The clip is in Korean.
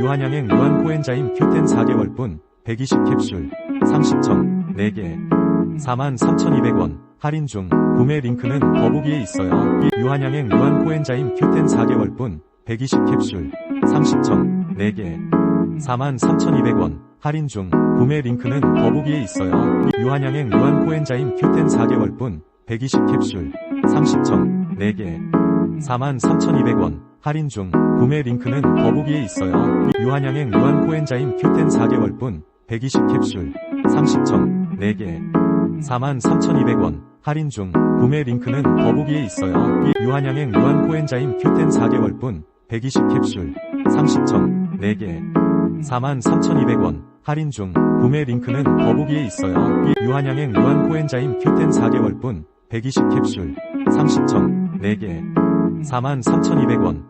유한양행 유한 코엔자임 Q10 4개월분 120캡슐 30정 4개 43,200원 할인 중 구매 링크는 더보기에 있어요. 유한양행 유한 코엔자임 Q10 4개월분 120캡슐 30정 4개 43,200원 할인 중 구매 링크는 더보기에 있어요. 유한양행 유한 코엔자임 Q10 4개월분 120캡슐 30정 4개 43,200원 할인 중 구매 링크는 더보기에 있어요. 유한양행 유한 코엔자임 Q10 4개월분 120캡슐 30정 4개 43,200원 할인 중 구매 링크는 더보기에 있어요. 유한양행 유한 코엔자임 Q10 4개월분 120캡슐 30정 4개 43,200원 할인 중 구매 링크는 더보기에 있어요. 유한양행 유한 코엔자임 Q10 4개월분 120캡슐 30정 4개 43,200원